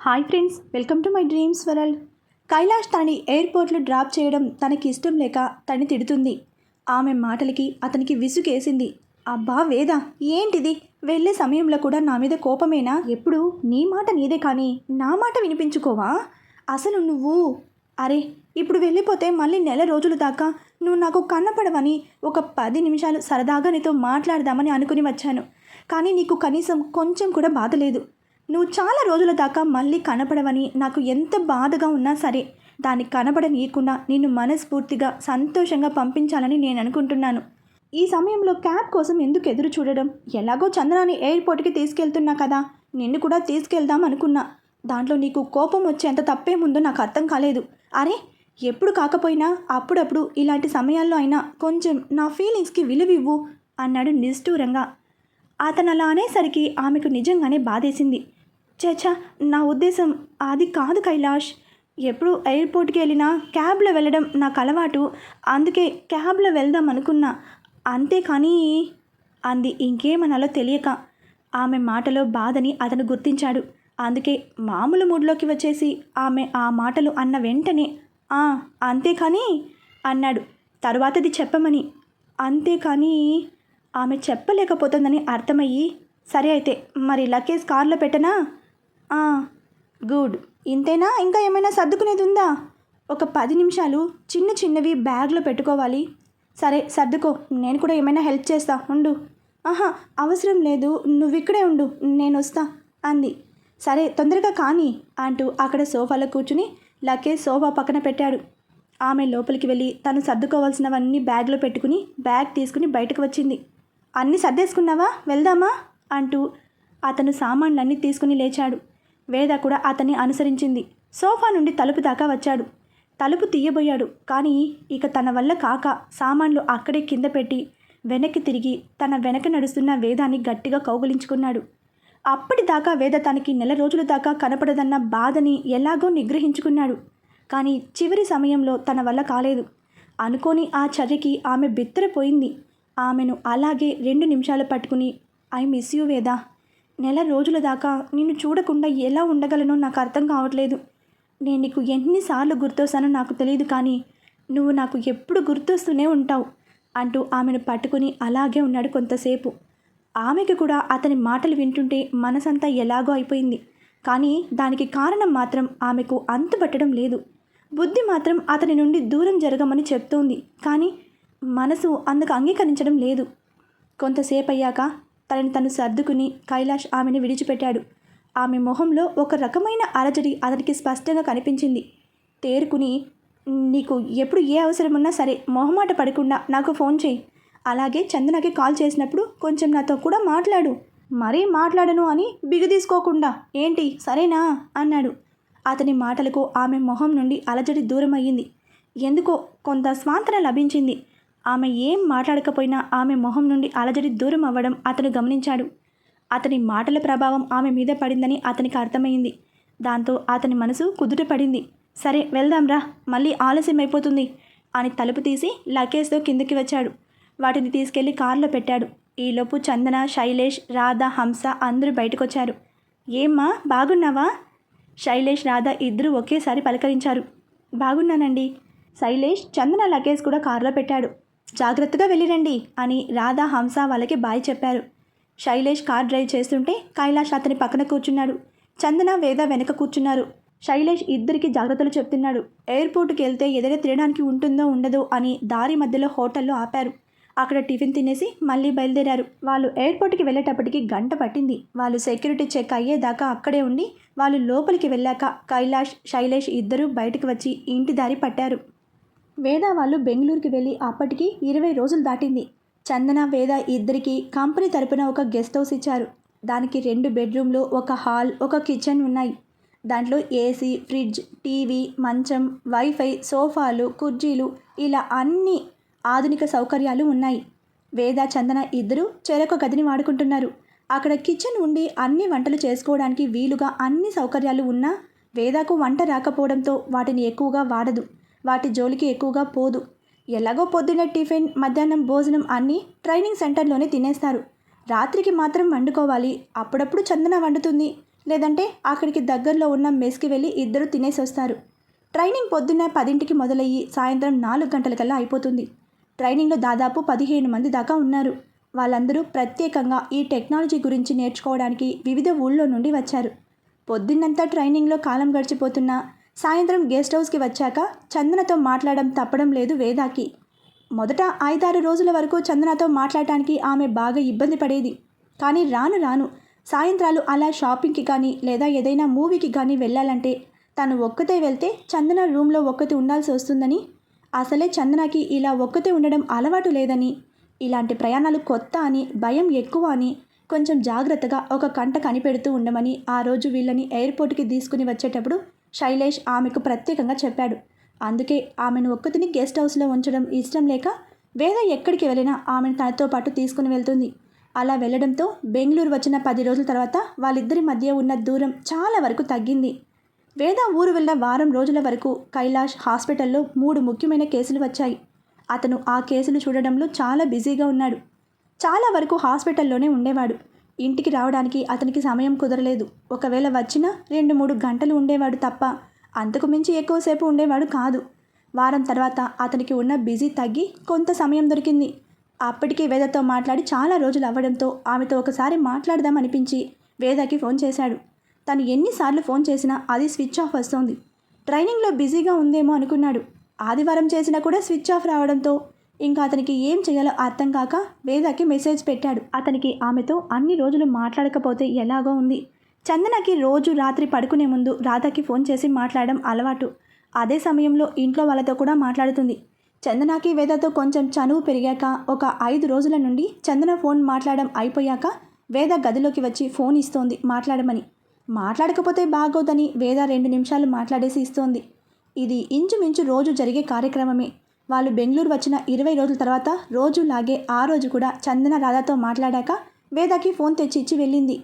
Hi friends welcome to my dreams world. Kailash తనని ఎయిర్పోర్ట్లో drop చేయడం తనకి ఇష్టం లేక తన్ని తిడుతుంది. ఆమె మాటలకి అతనికి విసుగేసింది. అబ్బా వేద ఏంటిది? వెళ్ళే సమయంలో కూడా నా మీద కోపమేనా? ఎప్పుడు? నీ మాట నీదే కానీ నా మాట వినిపించుకోవా? అసలు నువ్వు? అరే ఇప్పుడు వెళ్ళిపోతే మళ్ళీ నెల రోజుల దాకా నువ్వు నాకు కన్నపడవని ఒక పది నిమిషాలు సరదాగా నీతో మాట్లాడదామని అనుకుని వచ్చాను. కానీ నీకు కనీసం కొంచెం కూడా బాధ లేదు. నువ్వు చాలా రోజుల దాకా మళ్ళీ కనపడవని నాకు ఎంత బాధగా ఉన్నా సరే దాన్ని కనపడనీయకుండా నిన్ను మనస్ఫూర్తిగా సంతోషంగా పంపించాలని నేను అనుకుంటున్నాను. ఈ సమయంలో క్యాబ్ కోసం ఎందుకు ఎదురు చూడడం? ఎలాగో చంద్రాని ఎయిర్పోర్ట్కి తీసుకెళ్తున్నా కదా. నిన్ను కూడా తీసుకెళ్దాం అనుకున్నా. దాంట్లో నీకు కోపం వచ్చేంత తప్పేముందో నాకు అర్థం కాలేదు. అరే ఎప్పుడు కాకపోయినా అప్పుడప్పుడు ఇలాంటి సమయాల్లో అయినా కొంచెం నా ఫీలింగ్స్కి విలువివ్వు అన్నాడు నిష్ఠూరంగా. అతను అలా అనేసరికి ఆమెకు నిజంగానే బాధేసింది. చచా నా ఉద్దేశం అది కాదు కైలాష్. ఎప్పుడు ఎయిర్పోర్ట్కి వెళ్ళినా క్యాబ్లో వెళ్ళడం నాకు అలవాటు. అందుకే క్యాబ్లో వెళ్దాం అనుకున్నా. అంతేకాని అంది ఇంకేమనాలో తెలియక. ఆమె మాటలో బాధని అతను గుర్తించాడు. అందుకే మామూలు మూడ్లోకి వచ్చేసి ఆమె ఆ మాటలు అన్న వెంటనే "ఆ, అంతేకాని అన్నాడు. తరువాతది చెప్పమని. అంతేకాని ఆమె చెప్పలేకపోతుందని అర్థమయ్యి సరే అయితే మరి లగేజ్ కార్లో పెట్టనా? గుడ్. ఇంతేనా? ఇంకా ఏమైనా సర్దుకునేది ఉందా? ఒక పది నిమిషాలు చిన్న చిన్నవి బ్యాగ్లో పెట్టుకోవాలి. సరే సర్దుకో. నేను కూడా ఏమైనా హెల్ప్ చేస్తా. ఉండు. ఆహా అవసరం లేదు. నువ్వు ఇక్కడే ఉండు. నేను వస్తా అంది. సరే తొందరగా కానీ అంటూ అక్కడ సోఫాలో కూర్చుని లగేజ్ సోఫా పక్కన పెట్టాడు. ఆమె లోపలికి వెళ్ళి తను సర్దుకోవాల్సినవన్నీ బ్యాగ్లో పెట్టుకుని బ్యాగ్ తీసుకుని బయటకు వచ్చింది. అన్నీ సర్దేసుకున్నావా? వెళ్దామా? అంటూ అతను సామాన్లన్నీ తీసుకుని లేచాడు. వేద కూడా అతన్ని అనుసరించింది. సోఫా నుండి తలుపు దాకా వచ్చాడు. తలుపు తీయబోయాడు. కానీ ఇక తన వల్ల కాక సామాన్లు అక్కడే కింద పెట్టి వెనక్కి తిరిగి తన వెనక నడుస్తున్న వేదాన్ని గట్టిగా కౌగులించుకున్నాడు. అప్పటిదాకా వేద తనకి నెల రోజుల దాకా కనపడదన్న బాధని ఎలాగో నిగ్రహించుకున్నాడు. కానీ చివరి సమయంలో తన వల్ల కాలేదు. అనుకోని ఆ చర్యకి ఆమె బిత్తరపోయింది. ఆమెను అలాగే రెండు నిమిషాలు పట్టుకుని ఐ మిస్ యూ వేదా. నెల రోజుల దాకా నిన్ను చూడకుండా ఎలా ఉండగలనో నాకు అర్థం కావట్లేదు. నేను నీకు ఎన్నిసార్లు గుర్తొస్తానో నాకు తెలియదు కానీ నువ్వు నాకు ఎప్పుడు గుర్తొస్తూనే ఉంటావు అంటూ ఆమెను పట్టుకుని అలాగే ఉన్నాడు కొంతసేపు. ఆమెకి కూడా అతని మాటలు వింటుంటే మనసంతా ఎలాగో అయిపోయింది. కానీ దానికి కారణం మాత్రం ఆమెకు అంతుపట్టడం లేదు. బుద్ధి మాత్రం అతని నుండి దూరం జరగమని చెప్తోంది. కానీ మనసు అందుకు అంగీకరించడం లేదు. కొంతసేపు అయ్యాక తనని తను సర్దుకుని కైలాష్ ఆమెను విడిచిపెట్టాడు. ఆమె మొహంలో ఒక రకమైన అలజడి అతనికి స్పష్టంగా కనిపించింది. తేరుకుని నీకు ఎప్పుడు ఏ అవసరం ఉన్నా సరే మొహమాట పడకుండా నాకు ఫోన్ చేయి. అలాగే చందనకి కాల్ చేసినప్పుడు కొంచెం నాతో కూడా మాట్లాడు. మరీ మాట్లాడను అని బిగుదీసుకోకుండా ఏంటి? సరేనా? అన్నాడు. అతని మాటలకు ఆమె మొహం నుండి అలజడి దూరమయ్యింది. ఎందుకో కొంత స్వాంతన లభించింది. ఆమె ఏం మాట్లాడకపోయినా ఆమె మొహం నుండి అలజడి దూరం అవ్వడం అతను గమనించాడు. అతని మాటల ప్రభావం ఆమె మీద పడిందని అతనికి అర్థమైంది. దాంతో అతని మనసు కుదుట పడింది. సరే వెళ్దాంరా మళ్ళీ ఆలస్యం అయిపోతుంది అని తలుపు తీసి లగేజ్తో కిందకి వచ్చాడు. వాటిని తీసుకెళ్ళి కారులో పెట్టాడు. ఈలోపు చందన శైలేష్ రాధ హంస అందరూ బయటకొచ్చారు. ఏమ్మా బాగున్నావా? శైలేష్ రాధ ఇద్దరూ ఒకేసారి పలకరించారు. బాగున్నానండి. శైలేష్ చందన లగేజ్ కూడా కారులో పెట్టాడు. జాగ్రత్తగా వెళ్ళిరండి అని రాధా హంస వాళ్ళకి బాయ్ చెప్పారు. శైలేష్ కార్ డ్రైవ్ చేస్తుంటే కైలాష్ అతని పక్కన కూర్చున్నాడు. చందన వేద వెనక కూర్చున్నారు. శైలేష్ ఇద్దరికి జాగ్రత్తలు చెప్తున్నాడు. ఎయిర్పోర్ట్కి వెళ్తే ఏదైనా తినడానికి ఉంటుందో ఉండదో అని దారి మధ్యలో హోటల్లో ఆపారు. అక్కడ టిఫిన్ తినేసి మళ్ళీ బయలుదేరారు. వాళ్ళు ఎయిర్పోర్ట్కి వెళ్ళేటప్పటికి గంట పట్టింది. వాళ్ళు సెక్యూరిటీ చెక్ అయ్యేదాకా అక్కడే ఉండి వాళ్ళు లోపలికి వెళ్ళాక కైలాష్ శైలేష్ ఇద్దరూ బయటకు వచ్చి ఇంటి దారి పట్టారు. వేద వాళ్ళు బెంగళూరుకి వెళ్ళి అప్పటికి ఇరవై రోజులు దాటింది. చందన వేద ఇద్దరికి కంపెనీ తరపున ఒక గెస్ట్ హౌస్ ఇచ్చారు. దానికి రెండు బెడ్రూమ్లు ఒక హాల్ ఒక కిచెన్ ఉన్నాయి. దాంట్లో ఏసీ ఫ్రిడ్జ్ టీవీ మంచం వైఫై సోఫాలు కుర్చీలు ఇలా అన్ని ఆధునిక సౌకర్యాలు ఉన్నాయి. వేద చందన ఇద్దరు చెరొక గదిని వాడుకుంటున్నారు. అక్కడ కిచెన్ ఉండి అన్ని వంటలు చేసుకోవడానికి వీలుగా అన్ని సౌకర్యాలు ఉన్నా వేదాకు వంట రాకపోవడంతో వాటిని ఎక్కువగా వాడదు. వాటి జోలికి ఎక్కువగా పోదు. ఎలాగో పొద్దున్న టిఫిన్ మధ్యాహ్నం భోజనం అన్నీ ట్రైనింగ్ సెంటర్లోనే తినేస్తారు. రాత్రికి మాత్రం వండుకోవాలి. అప్పుడప్పుడు చందన వండుతుంది. లేదంటే అక్కడికి దగ్గరలో ఉన్న మెస్కి వెళ్ళి ఇద్దరు తినేసి వస్తారు ట్రైనింగ్ పొద్దున్న పదింటికి మొదలయ్యి సాయంత్రం నాలుగు గంటలకల్లా అయిపోతుంది. ట్రైనింగ్లో దాదాపు పదిహేను మంది దాకా ఉన్నారు. వాళ్ళందరూ ప్రత్యేకంగా ఈ టెక్నాలజీ గురించి నేర్చుకోవడానికి వివిధ ఊళ్ళో నుండి వచ్చారు. పొద్దున్నంతా ట్రైనింగ్లో కాలం గడిచిపోతున్నా సాయంత్రం గెస్ట్ హౌస్కి వచ్చాక చందనతో మాట్లాడడం తప్పడం లేదు వేదాకి. మొదట ఐదారు రోజుల వరకు చందనతో మాట్లాడటానికి ఆమె బాగా ఇబ్బంది పడేది. కానీ రాను రాను సాయంత్రాలు అలా షాపింగ్కి కానీ లేదా ఏదైనా మూవీకి కానీ వెళ్ళాలంటే తను ఒక్కతే వెళ్తే చందన రూమ్లో ఒక్కతే ఉండాల్సి వస్తుందని అసలే చందనకి ఇలా ఒక్కతే ఉండడం అలవాటు లేదని ఇలాంటి ప్రయాణాలు కొత్త అని భయం ఎక్కువ అని కొంచెం జాగ్రత్తగా ఒక కంట కనిపెడుతూ ఉండమని ఆ రోజు వీళ్ళని ఎయిర్పోర్ట్కి తీసుకుని వచ్చేటప్పుడు శైలేష్ ఆమెకు ప్రత్యేకంగా చెప్పాడు. అందుకే ఆమెను ఒక్కతిని గెస్ట్ హౌస్లో ఉంచడం ఇష్టం లేక వేద ఎక్కడికి వెళ్ళినా ఆమెను తనతో పాటు తీసుకుని వెళ్తుంది. అలా వెళ్ళడంతో బెంగళూరు వచ్చిన పది రోజుల తర్వాత వాళ్ళిద్దరి మధ్య ఉన్న దూరం చాలా వరకు తగ్గింది. వేద ఊరు వెళ్ళిన వారం రోజుల వరకు కైలాష్ హాస్పిటల్లో మూడు ముఖ్యమైన కేసులు వచ్చాయి. అతను ఆ కేసులు చూడడంలో చాలా బిజీగా ఉన్నాడు. చాలా వరకు హాస్పిటల్లోనే ఉండేవాడు. ఇంటికి రావడానికి అతనికి సమయం కుదరలేదు. ఒకవేళ వచ్చినా రెండు మూడు గంటలు ఉండేవాడు తప్ప అంతకు మించి ఎక్కువసేపు ఉండేవాడు కాదు. వారం తర్వాత అతనికి ఉన్న బిజీ తగ్గి కొంత సమయం దొరికింది. అప్పటికి వేదతో మాట్లాడి చాలా రోజులు అవ్వడంతో ఆమెతో ఒకసారి మాట్లాడదామనిపించి వేదకి ఫోన్ చేశాడు. తను ఎన్నిసార్లు ఫోన్ చేసినా అది స్విచ్ ఆఫ్ వస్తోంది. ట్రైనింగ్లో బిజీగా ఉందేమో అనుకున్నాడు. ఆదివారం చేసినా కూడా స్విచ్ ఆఫ్ రావడంతో ఇంకా అతనికి ఏం చేయాలో అర్థం కాక వేదకి మెసేజ్ పెట్టాడు. అతనికి ఆమెతో అన్ని రోజులు మాట్లాడకపోతే ఎలాగో ఉంది. చందనకి రోజు రాత్రి పడుకునే ముందు రాధకి ఫోన్ చేసి మాట్లాడడం అలవాటు. అదే సమయంలో ఇంట్లో వాళ్ళతో కూడా మాట్లాడుతుంది. చందనకి వేదతో కొంచెం చనువు పెరిగాక ఒక ఐదు రోజుల నుండి చందన ఫోన్ మాట్లాడడం అయిపోయాక వేద గదిలోకి వచ్చి ఫోన్ ఇస్తోంది మాట్లాడమని. మాట్లాడకపోతే బాగోదని వేద రెండు నిమిషాలు మాట్లాడేసి ఇస్తోంది. ఇది ఇంచుమించు రోజు జరిగే కార్యక్రమమే. వాళ్ళు బెంగళూరు వచ్చిన ఇరవై రోజుల తర్వాత రోజులాగే ఆ రోజు కూడా చందన రాధాతో మాట్లాడాక వేదకి ఫోన్ తెచ్చి ఇచ్చి వెళ్ళింది.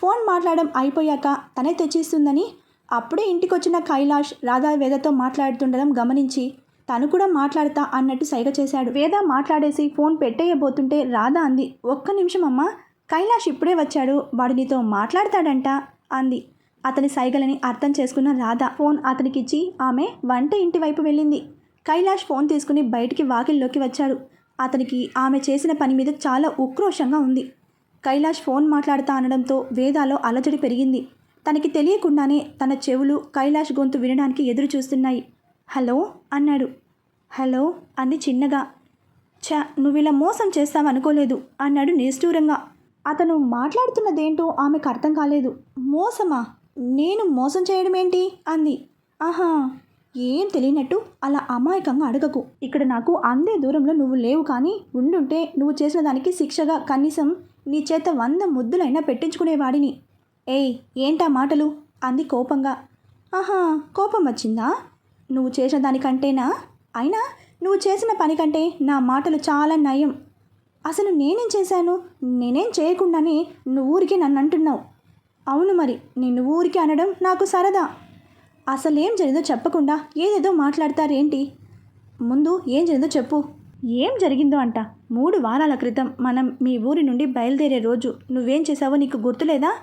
ఫోన్ మాట్లాడడం అయిపోయాక తనే తెచ్చిస్తుందని అప్పుడే ఇంటికొచ్చిన కైలాష్ రాధా వేదతో మాట్లాడుతుండడం గమనించి తను కూడా మాట్లాడతా అన్నట్టు సైగ చేశాడు. వేద మాట్లాడేసి ఫోన్ పెట్టేయబోతుంటే రాధా అంది ఒక్క నిమిషం అమ్మా కైలాష్ ఇప్పుడే వచ్చాడు వాడు నీతో మాట్లాడతాడంట అంది. అతని సైగలని అర్థం చేసుకున్న రాధ ఫోన్ అతనికిచ్చి ఆమె వంట ఇంటి వైపు వెళ్ళింది. కైలాష్ ఫోన్ తీసుకుని బయటికి వాకిల్లోకి వచ్చాడు. అతనికి ఆమె చేసిన పని మీద చాలా ఉక్రోషంగా ఉంది. కైలాష్ ఫోన్ మాట్లాడుతా అనడంతో వేదాలో అలజడి పెరిగింది. తనకి తెలియకుండానే తన చెవులు కైలాష్ గొంతు వినడానికి ఎదురు చూస్తున్నాయి. హలో అన్నాడు. హలో అంది చిన్నగా. ఛ నువ్వు ఇలా మోసం చేస్తావనుకోలేదు అన్నాడు నిష్ఠూరంగా. అతను మాట్లాడుతున్నదేంటో ఆమెకు అర్థం కాలేదు. మోసమా? నేను మోసం చేయడం ఏంటి అంది. ఆహా! ఏం తెలియనట్టు అలా అమాయకంగా అడగకు. ఇక్కడ నాకు అందే దూరంలో నువ్వు లేవు కానీ ఉండుంటే నువ్వు చేసిన దానికి శిక్షగా కనీసం నీ చేత వంద ముద్దులైనా పెట్టించుకునేవాడిని. ఏయ్ ఏంటా మాటలు? అంది కోపంగా. ఆహా కోపం వచ్చిందా? నువ్వు చేసిన దానికంటేనా? అయినా నువ్వు చేసిన పని కంటే నా మాటలు చాలా నయం. అసలు నేనేం చేశాను? నేనేం చేయకుండానే నువ్వు ఊరికి నన్ను అంటున్నావు అవును మరి నిన్ను ఊరికి అనడం నాకు సరదా. అసలేం జరిగిందో చెప్పకుండా ఏదేదో మాట్లాడతారేంటి? ముందు ఏం జరిగిందో చెప్పు. ఏం జరిగిందో అంట. మూడు వారాల క్రితం మనం మీ ఊరి నుండి బయలుదేరే రోజు నువ్వేం చేసావో నీకు గుర్తులేదా?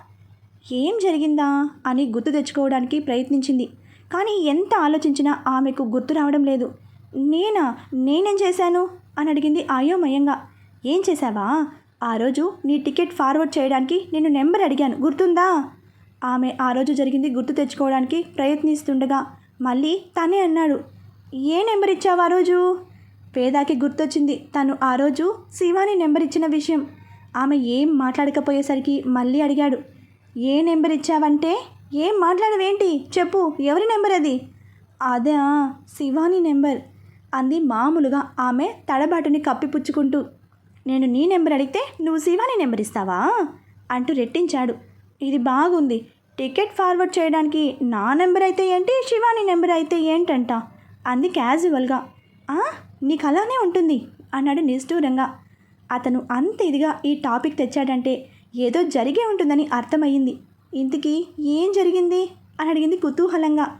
ఏం జరిగిందా అని గుర్తు తెచ్చుకోవడానికి ప్రయత్నించింది. కానీ ఎంత ఆలోచించినా ఆమెకు గుర్తు రావడం లేదు. నేనా? నేనేం చేశాను? అని అడిగింది అయోమయంగా. ఏం చేశావా? ఆ రోజు నీ టికెట్ ఫార్వర్డ్ చేయడానికి నేను నెంబర్ అడిగాను. గుర్తుందా? ఆమె ఆ రోజు జరిగింది గుర్తు తెచ్చుకోవడానికి ప్రయత్నిస్తుండగా మళ్ళీ తనే అన్నాడు ఏ నెంబర్ ఇచ్చావు ఆ రోజు? వేదాకి గుర్తొచ్చింది తను ఆ రోజు శివాని నెంబర్ ఇచ్చిన విషయం. ఆమె ఏం మాట్లాడకపోయేసరికి మళ్ళీ అడిగాడు ఏ నెంబర్ ఇచ్చావంటే? ఏం మాట్లాడవేంటి? చెప్పు ఎవరి నెంబర్ అది? అదే శివాని నెంబర్ అంది మామూలుగా ఆమె తడబాటుని కప్పిపుచ్చుకుంటూ. నేను నీ నెంబర్ అడిగితే నువ్వు శివాని నెంబర్ ఇస్తావా? అంటూ రెట్టించాడు. ఇది బాగుంది టికెట్ ఫార్వర్డ్ చేయడానికి నా నెంబర్ అయితే ఏంటి? శివాని నెంబర్ అయితే ఏంటంట? అంది క్యాజువల్గా. "ఆ, నీకు అలానే ఉంటుంది అన్నాడు నిష్ఠూరంగా. అతను అంత ఇదిగా ఈ టాపిక్ తెచ్చాడంటే ఏదో జరిగే ఉంటుందని అర్థమయ్యింది. ఇంతకీ ఏం జరిగింది? అని అడిగింది కుతూహలంగా.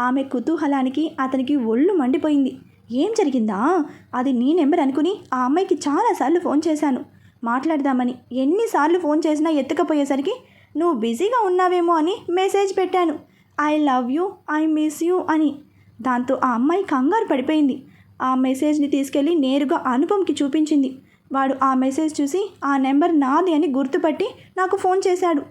ఆమె కుతూహలానికి అతనికి ఒళ్ళు మండిపోయింది. ఏం జరిగిందా? అది నీ నెంబర్ అనుకుని ఆ అమ్మాయికి చాలాసార్లు ఫోన్ చేశాను. మాట్లాడదామని ఎన్నిసార్లు ఫోన్ చేసినా ఎత్తకపోయేసరికి నువ్వు బిజీగా ఉన్నావేమో అని మెసేజ్ పెట్టాను. I love you I miss you అని. దాంతో ఆ అమ్మాయి కంగారు పడిపోయింది. ఆ మెసేజ్ని తీసుకెళ్ళి నేరుగా అనుపంకి చూపించింది. వాడు ఆ మెసేజ్ చూసి ఆ నెంబర్ నాది అని గుర్తుపట్టి నాకు ఫోన్ చేశాడు.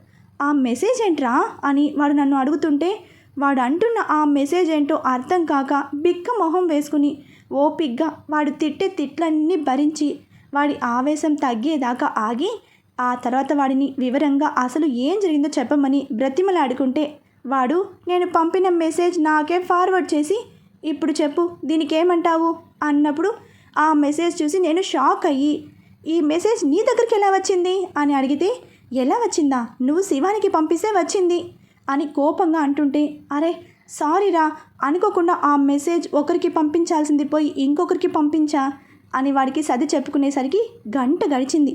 ఆ మెసేజ్ ఏంట్రా? అని వాడు నన్ను అడుగుతుంటే వాడు అంటున్న ఆ మెసేజ్ ఏంటో అర్థం కాక బిక్క మొహం వేసుకుని ఓపిగ్గా వాడు తిట్టే తిట్లన్నీ భరించి వాడి ఆవేశం తగ్గేదాకా ఆగి ఆ తర్వాత వాడిని వివరంగా అసలు ఏం జరిగిందో చెప్పమని బ్రతిమలాడుకుంటే వాడు నేను పంపిన మెసేజ్ నాకే ఫార్వర్డ్ చేసి ఇప్పుడు చెప్పు దీనికి ఏమంటావు అన్నప్పుడు ఆ మెసేజ్ చూసి నేను షాక్ అయ్యి ఈ మెసేజ్ నీ దగ్గరికి ఎలా వచ్చింది? అని అడిగితే ఎలా వచ్చిందా? నువ్వు శివానికి పంపిస్తే వచ్చింది అని కోపంగా అంటుంటే అరే సారీరా అనుకోకుండా ఆ మెసేజ్ ఒకరికి పంపించాల్సింది పోయి ఇంకొకరికి పంపించా అని వాడికి సది చెప్పుకునేసరికి గంట గడిచింది.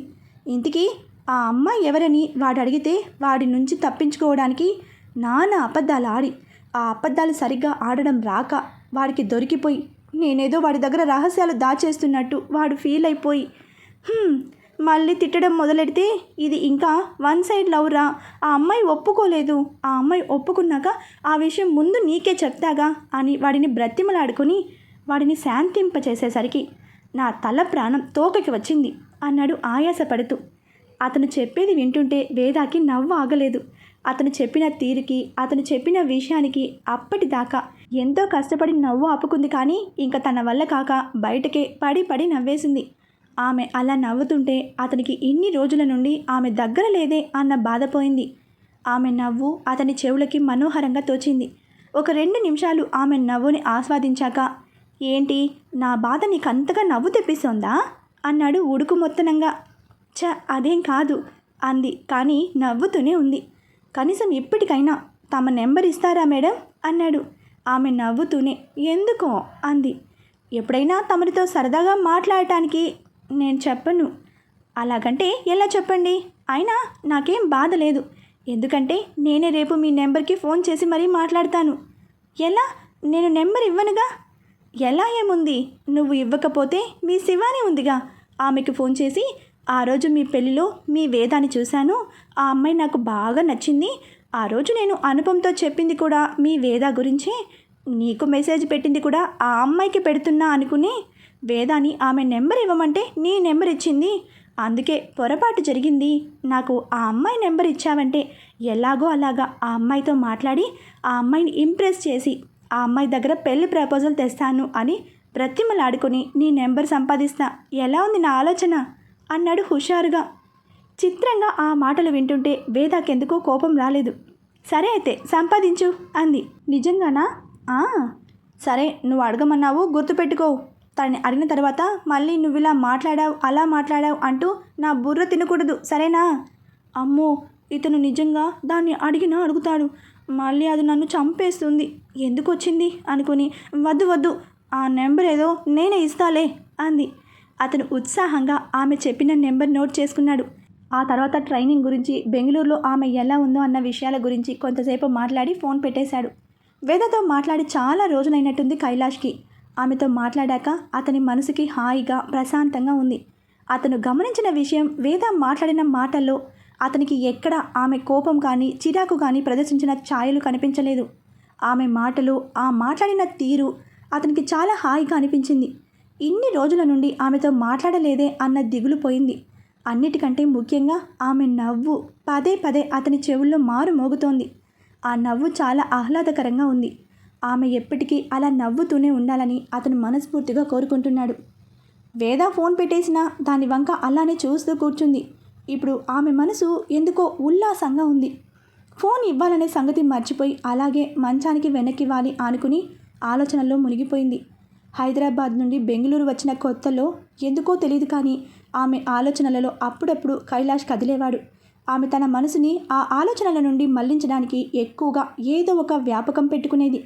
ఇంతకీ ఆ అమ్మాయి ఎవరని వాడు అడిగితే వాడి నుంచి తప్పించుకోవడానికి నానా అబద్ధాలు ఆడి ఆ అబద్ధాలు సరిగ్గా ఆడడం రాక వాడికి దొరికిపోయి నేనేదో వాడి దగ్గర రహస్యాలు దాచేస్తున్నట్టు వాడు ఫీల్ అయిపోయి మళ్ళీ తిట్టడం మొదలెడితే ఇది ఇంకా వన్ సైడ్ లవ్ రా. ఆ అమ్మాయి ఒప్పుకోలేదు. ఆ అమ్మాయి ఒప్పుకున్నాక ఆ విషయం ముందు నీకే చెప్తాగా అని వాడిని బ్రతిమలాడుకొని వాడిని శాంతింపచేసేసరికి నా తల ప్రాణం తోకకి వచ్చింది అన్నాడు ఆయాసపడుతూ. అతను చెప్పేది వింటుంటే వేదాకి నవ్వు ఆగలేదు. అతను చెప్పిన తీరుకి అతను చెప్పిన విషయానికి అప్పటిదాకా ఎంతో కష్టపడి నవ్వు ఆపుకుంది కానీ ఇంకా తన వల్ల కాక బయటకే పడి పడి నవ్వేసింది. ఆమె అలా నవ్వుతుంటే అతనికి ఇన్ని రోజుల నుండి ఆమె దగ్గర లేదే అన్న బాధపోయింది ఆమె నవ్వు అతని చెవులకి మనోహరంగా తోచింది. ఒక రెండు నిమిషాలు ఆమె నవ్వుని ఆస్వాదించాక ఏంటి నా బాధ నీకంతగా నవ్వు తెప్పిస్తోందా? అన్నాడు ఉడుకు మొత్తనంగా చ అదేం కాదు అంది. కానీ నవ్వుతూనే ఉంది. కనీసం ఇప్పటికైనా తమ నెంబర్ ఇస్తారా మేడం? అన్నాడు. ఆమె నవ్వుతూనే. ఎందుకో? అంది. ఎప్పుడైనా తమరితో సరదాగా మాట్లాడటానికి నేను చెప్పను. అలాగంటే ఎలా చెప్పండి? అయినా నాకేం బాధ లేదు. ఎందుకంటే నేనే రేపు మీ నెంబర్కి ఫోన్ చేసి మరీ మాట్లాడతాను. ఎలా? నేను నెంబర్ ఇవ్వనుగా? ఎలా ఏముంది? నువ్వు ఇవ్వకపోతే మీ శివాని ఉందిగా. ఆమెకి ఫోన్ చేసి ఆ రోజు మీ పెళ్ళిలో మీ వేదాన్ని చూశాను. ఆ అమ్మాయి నాకు బాగా నచ్చింది. ఆ రోజు నేను అనుపంతో చెప్పింది కూడా మీ వేద గురించి. నీకు మెసేజ్ పెట్టింది కూడా ఆ అమ్మాయికి పెడుతున్నా అనుకుని. వేదాని ఆమె నెంబర్ ఇవ్వమంటే నీ నెంబర్ ఇచ్చింది. అందుకే పొరపాటు జరిగింది. నాకు ఆ అమ్మాయి నెంబర్ ఇచ్చావంటే ఎలాగో అలాగా ఆ అమ్మాయితో మాట్లాడి ఆ అమ్మాయిని ఇంప్రెస్ చేసి ఆ అమ్మాయి దగ్గర పెళ్ళి ప్రపోజల్ తెస్తాను అని బ్రతిమలాడుకొని నీ నెంబర్ సంపాదిస్తా. ఎలా ఉంది నా ఆలోచన? అన్నాడు హుషారుగా. చిత్రంగా ఆ మాటలు వింటుంటే వేదాకెందుకో కోపం రాలేదు. సరే అయితే సంపాదించు అంది. నిజంగానా? సరే నువ్వు అడగమన్నావు గుర్తుపెట్టుకో. తనని అడిగిన తర్వాత మళ్ళీ నువ్వు ఇలా మాట్లాడావు అలా మాట్లాడావు అంటూ నా బుర్ర తినకూడదు సరేనా? అమ్మో ఇతను నిజంగా దాన్ని అడిగినా అడుగుతాడు. మళ్ళీ అది నన్ను చంపేస్తుంది. ఎందుకు వచ్చింది అనుకుని వద్దు వద్దు ఆ నెంబర్ ఏదో నేనే ఇస్తాలే అంది. అతను ఉత్సాహంగా ఆమె చెప్పిన నెంబర్ నోట్ చేసుకున్నాడు. ఆ తర్వాత ట్రైనింగ్ గురించి బెంగళూరులో ఆమె ఎలా ఉందో అన్న విషయాల గురించి కొంతసేపు మాట్లాడి ఫోన్ పెట్టేశాడు. వేదతో మాట్లాడి చాలా రోజులైనట్టుంది కైలాష్కి. ఆమెతో మాట్లాడాక అతని మనసుకి హాయిగా ప్రశాంతంగా ఉంది. అతను గమనించిన విషయం వేద మాట్లాడిన మాటల్లో అతనికి ఎక్కడ ఆమె కోపం కానీ చిరాకు కానీ ప్రదర్శించిన ఛాయలు కనిపించలేదు. ఆమె మాటలు ఆ మాట్లాడిన తీరు అతనికి చాలా హాయిగా అనిపించింది. ఇన్ని రోజుల నుండి ఆమెతో మాట్లాడలేదే అన్న దిగులు పోయింది. అన్నిటికంటే ముఖ్యంగా ఆమె నవ్వు. పదే పదే అతని చెవుల్లో మారు మోగుతోంది. ఆ నవ్వు చాలా ఆహ్లాదకరంగా ఉంది. ఆమె ఎప్పటికీ అలా నవ్వుతూనే ఉండాలని అతను మనస్ఫూర్తిగా కోరుకుంటున్నాడు. వేద ఫోన్ పెట్టేసినా దాని వంక అలానే చూస్తూ కూర్చుంది. ఇప్పుడు ఆమె మనసు ఎందుకో ఉల్లాసంగా ఉంది. ఫోన్ ఇవ్వాలనే సంగతి మర్చిపోయి అలాగే మంచానికి వెనక్కివ్వాలి అనుకుని ఆలోచనల్లో మునిగిపోయింది. హైదరాబాద్ నుండి బెంగళూరు వచ్చిన కొత్తలో ఎందుకో తెలియదు కానీ ఆమె ఆలోచనలలో అప్పుడప్పుడు కైలాష్ కదిలేవాడు. ఆమె తన మనసుని ఆ ఆలోచనల నుండి మళ్ళించడానికి ఎక్కువగా ఏదో ఒక వ్యాపకం పెట్టుకునేది.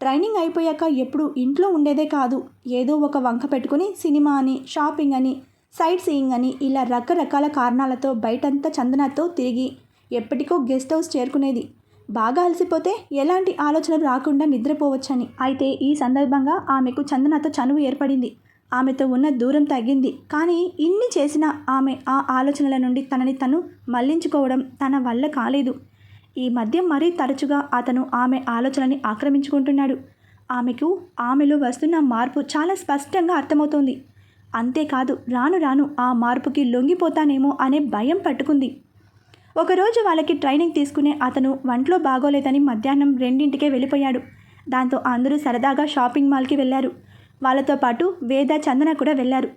ట్రైనింగ్ అయిపోయాక ఎప్పుడు ఇంట్లో ఉండేదే కాదు. ఏదో ఒక వంక పెట్టుకుని సినిమా అని షాపింగ్ అని సైట్ సీయింగ్ అని ఇలా రకరకాల కారణాలతో బయటంతా చందనతో తిరిగి ఎప్పటికో గెస్ట్ హౌస్ చేరుకునేది. బాగా అలసిపోతే ఎలాంటి ఆలోచనలు రాకుండా నిద్రపోవచ్చని. అయితే ఈ సందర్భంగా ఆమెకు చందనతో చనువు ఏర్పడింది. ఆమెతో ఉన్న దూరం తగ్గింది. కానీ ఇన్ని చేసినా ఆమె ఆ ఆలోచనల నుండి తనని తను మళ్ళించుకోవడం తన వల్ల కాలేదు. ఈ మధ్య మరీ తరచుగా అతను ఆమె ఆలోచనని ఆక్రమించుకుంటున్నాడు. ఆమెకు ఆమెలో వస్తున్న మార్పు చాలా స్పష్టంగా అర్థమవుతోంది. అంతేకాదు రాను రాను ఆ మార్పుకి లొంగిపోతానేమో అనే భయం పట్టుకుంది. ఒకరోజు వాళ్ళకి ట్రైనింగ్ తీసుకునే అతను వంట్లో బాగోలేదని మధ్యాహ్నం రెండింటికే వెళ్ళిపోయాడు. దాంతో అందరూ సరదాగా షాపింగ్ మాల్కి వెళ్ళారు. వాళ్ళతో పాటు వేద చందన కూడా వెళ్ళారు.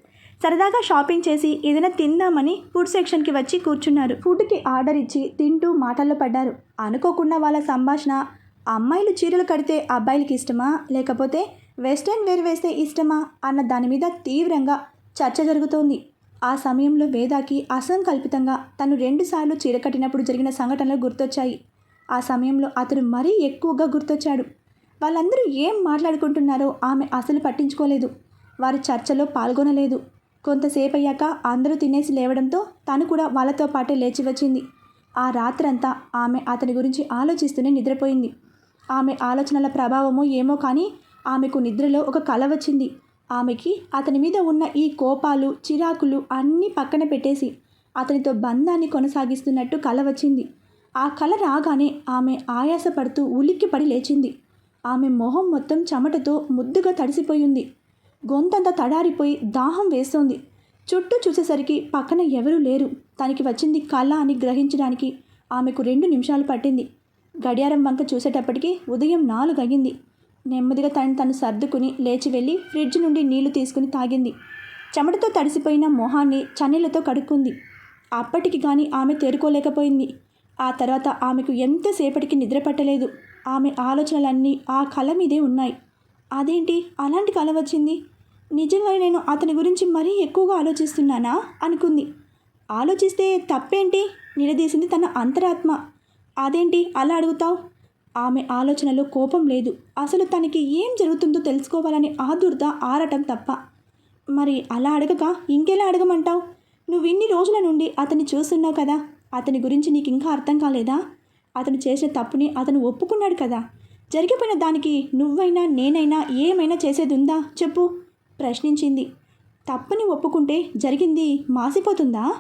సరదాగా షాపింగ్ చేసి ఏదైనా తిందామని ఫుడ్ సెక్షన్కి వచ్చి కూర్చున్నారు. ఫుడ్కి ఆర్డర్ ఇచ్చి తింటూ మాటల్లో పడ్డారు. అనుకోకుండా వాళ్ళ సంభాషణ అమ్మాయిలు చీరలు కడితే అబ్బాయిలకి ఇష్టమా? లేకపోతే వెస్ట్రన్ వేర్ వేస్తే ఇష్టమా? అన్న దాని మీద తీవ్రంగా చర్చ జరుగుతోంది. ఆ సమయంలో వేదాకి అసంకల్పితంగా తను రెండుసార్లు చీరకట్టినప్పుడు జరిగిన సంఘటనలు గుర్తొచ్చాయి. ఆ సమయంలో అతను మరీ ఎక్కువగా గుర్తొచ్చాడు. వాళ్ళందరూ ఏం మాట్లాడుకుంటున్నారో ఆమె అసలు పట్టించుకోలేదు. వారి చర్చలో పాల్గొనలేదు. కొంతసేపు అయ్యాక అందరూ తినేసి లేవడంతో తను కూడా వాళ్ళతో పాటే లేచి వచ్చింది. ఆ రాత్రంతా ఆమె అతని గురించి ఆలోచిస్తూనే నిద్రపోయింది. ఆమె ఆలోచనల ప్రభావమో ఏమో కానీ ఆమెకు నిద్రలో ఒక కల వచ్చింది. ఆమెకి అతని మీద ఉన్న ఈ కోపాలు చిరాకులు అన్నీ పక్కన పెట్టేసి అతనితో బంధాన్ని కొనసాగిస్తున్నట్టు కల వచ్చింది. ఆ కల రాగానే ఆమె ఆయాసపడుతూ ఉలిక్కిపడి లేచింది. ఆమె మొహం మొత్తం చెమటతో ముద్దుగా తడిసిపోయింది. గొంతంతా తడారిపోయి దాహం వేస్తోంది. చుట్టూ చూసేసరికి పక్కన ఎవరూ లేరు. తనకి వచ్చింది కళ అని గ్రహించడానికి ఆమెకు రెండు నిమిషాలు పట్టింది. గడియారం వంక చూసేటప్పటికి ఉదయం నాలుగు అయ్యింది నెమ్మదిగా తను తను సర్దుకుని లేచి వెళ్ళి ఫ్రిడ్జ్ నుండి నీళ్ళు తీసుకుని తాగింది. చెమటతో తడిసిపోయిన మొహాన్ని చన్నీళ్ళతో కడుక్కుంది. అప్పటికి కానీ ఆమె తేరుకోలేకపోయింది. ఆ తర్వాత ఆమెకు ఎంతసేపటికి నిద్ర పట్టలేదు. ఆమె ఆలోచనలన్నీ ఆ కళ మీదే ఉన్నాయి. అదేంటి? అలాంటి కళ వచ్చింది? నిజంగా నేను అతని గురించి మరీ ఎక్కువగా ఆలోచిస్తున్నానా? అనుకుంది. ఆలోచిస్తే తప్పేంటి? నిలదీసింది తన అంతరాత్మ. అదేంటి? అలా అడుగుతావు? ఆమె ఆలోచనలో కోపం లేదు. అసలు తనకి ఏం జరుగుతుందో తెలుసుకోవాలని ఆదుర్ద ఆరటం తప్ప. మరి అలా అడగక ఇంకెలా అడగమంటావు? నువ్వు ఇన్ని రోజుల నుండి అతన్ని చూస్తున్నావు కదా. అతని గురించి నీకు ఇంకా అర్థం కాలేదా? అతను చేసిన తప్పుని అతను ఒప్పుకున్నాడు కదా. జరిగిపోయిన దానికి నువ్వైనా నేనైనా ఏమైనా చేసేది ఉందా చెప్పు. ప్రశ్నించింది. తప్పని ఒప్పుకుంటే జరిగింది మాసిపోతుందా?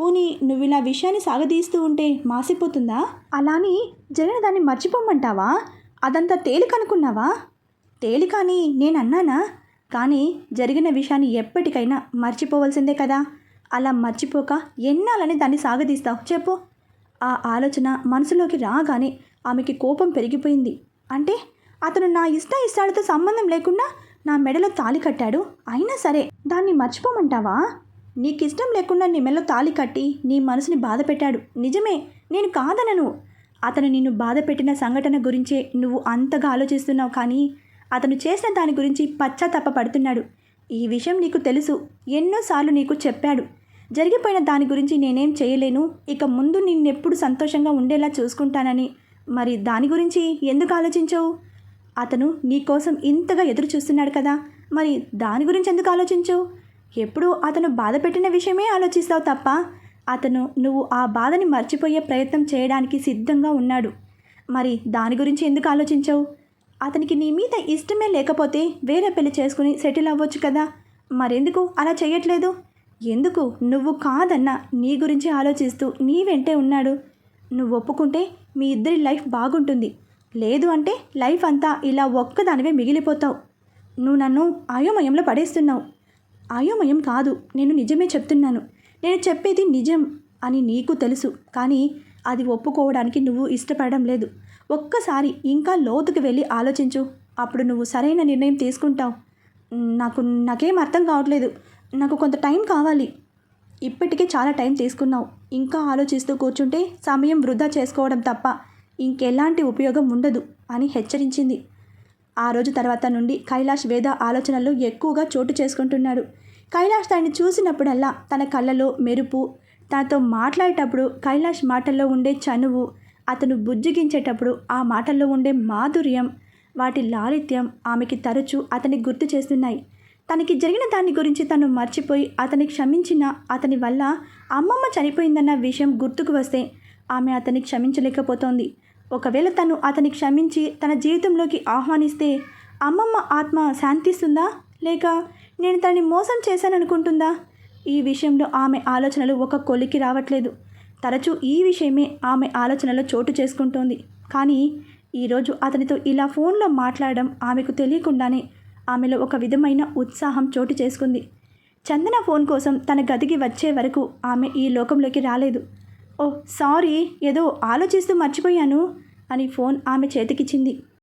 పోనీ నువ్వు ఇలా విషయాన్ని సాగదీస్తూ ఉంటే మాసిపోతుందా? అలాని జరిగిన దాన్ని మర్చిపోమంటావా? అదంతా తేలికనుకున్నావా తేలికని నేను అన్నానా కానీ జరిగిన విషయాన్ని ఎప్పటికైనా మర్చిపోవలసిందే కదా. అలా మర్చిపోక ఎన్నాలని దాన్ని సాగదీస్తావు? చెప్పు. ఆ ఆలోచన మనసులోకి రాగానే ఆమెకి కోపం పెరిగిపోయింది. అంటే అతను నా ఇష్ట ఇష్టాలతో సంబంధం లేకుండా నా మెడలో తాళి కట్టాడు. అయినా సరే దాన్ని మర్చిపోమంటావా? నీకు ఇష్టం లేకుండా నీ మెల్ల తాళి కట్టి నీ మనసుని బాధ పెట్టాడు. నిజమే నేను కాదనను. అతను నిన్ను బాధ పెట్టిన సంఘటన గురించే నువ్వు అంతగా ఆలోచిస్తున్నావు కానీ అతను చేసిన దాని గురించి పశ్చాత్తాప పడుతున్నాడు. ఈ విషయం నీకు తెలుసు. ఎన్నోసార్లు నీకు చెప్పాడు. జరిగిపోయిన దాని గురించి నేనేం చేయలేను. ఇక ముందు నిన్నెప్పుడు సంతోషంగా ఉండేలా చూసుకుంటానని. మరి దాని గురించి ఎందుకు ఆలోచించవు? అతను నీ కోసం ఇంతగా ఎదురు చూస్తున్నాడు కదా. మరి దాని గురించి ఎందుకు ఆలోచించవు? ఎప్పుడూ అతను బాధ పెట్టిన విషయమే ఆలోచిస్తావు తప్ప అతను నువ్వు ఆ బాధని మర్చిపోయే ప్రయత్నం చేయడానికి సిద్ధంగా ఉన్నాడు. మరి దాని గురించి ఎందుకు ఆలోచించవు? అతనికి నీ మీద ఇష్టమే లేకపోతే వేరే పెళ్ళి చేసుకుని సెటిల్ అవ్వచ్చు కదా. మరెందుకు అలా చేయట్లేదు? ఎందుకు? నువ్వు కాదన్నా నీ గురించి ఆలోచిస్తూ నీ వెంటే ఉన్నాడు. నువ్వు ఒప్పుకుంటే మీ ఇద్దరి లైఫ్ బాగుంటుంది. లేదు అంటే లైఫ్ అంతా ఇలా ఒక్కదానివే మిగిలిపోతావు. నువ్వు నన్ను అయోమయంలో పడేస్తున్నావు. అయోమయం కాదు. నేను నిజమే చెప్తున్నాను. నేను చెప్పేది నిజం అని నీకు తెలుసు. కానీ అది ఒప్పుకోవడానికి నువ్వు ఇష్టపడడం లేదు. ఒక్కసారి ఇంకా లోతుకు వెళ్ళి ఆలోచించు. అప్పుడు నువ్వు సరైన నిర్ణయం తీసుకుంటావు. నాకు నాకేం అర్థం కావట్లేదు. నాకు కొంత టైం కావాలి. ఇప్పటికే చాలా టైం తీసుకున్నావు. ఇంకా ఆలోచిస్తూ కూర్చుంటే సమయం వృధా చేసుకోవడం తప్ప ఇంకెలాంటి ఉపయోగం ఉండదు అని హెచ్చరించింది. ఆ రోజు తర్వాత నుండి కైలాష్ వేద ఆలోచనలు ఎక్కువగా చోటు చేసుకుంటున్నాడు. కైలాష్ తనని చూసినప్పుడల్లా తన కళ్ళలో మెరుపు తనతో మాట్లాడేటప్పుడు కైలాష్ మాటల్లో ఉండే చనువు అతను బుజ్జిగించేటప్పుడు ఆ మాటల్లో ఉండే మాధుర్యం వాటి లాలిత్యం ఆమెకి తరచూ అతన్ని గుర్తు చేస్తున్నాయి. తనకి జరిగిన దాని గురించి తను మర్చిపోయి అతని క్షమించిన అతని వల్ల అమ్మమ్మ చనిపోయిందన్న విషయం గుర్తుకు వస్తే ఆమె అతన్ని క్షమించలేకపోతోంది. ఒకవేళ తను అతని క్షమించి తన జీవితంలోకి ఆహ్వానిస్తే అమ్మమ్మ ఆత్మ శాంతిస్తుందా? లేక నేను తనని మోసం చేశాననుకుంటుందా? ఈ విషయంలో ఆమె ఆలోచనలు ఒక కొలికి రావట్లేదు. తరచూ ఈ విషయమే ఆమె ఆలోచనలో చోటు చేసుకుంటోంది. కానీ ఈరోజు అతనితో ఇలా ఫోన్లో మాట్లాడడం ఆమెకు తెలియకుండానే ఆమెలో ఒక విధమైన ఉత్సాహం చోటు చేసుకుంది. చందన ఫోన్ కోసం తన గదికి వచ్చే వరకు ఆమె ఈ లోకంలోకి రాలేదు. ఓ సారీ ఏదో ఆలోచిస్తూ మర్చిపోయాను అని ఫోన్ ఆమె చేతికిచ్చింది.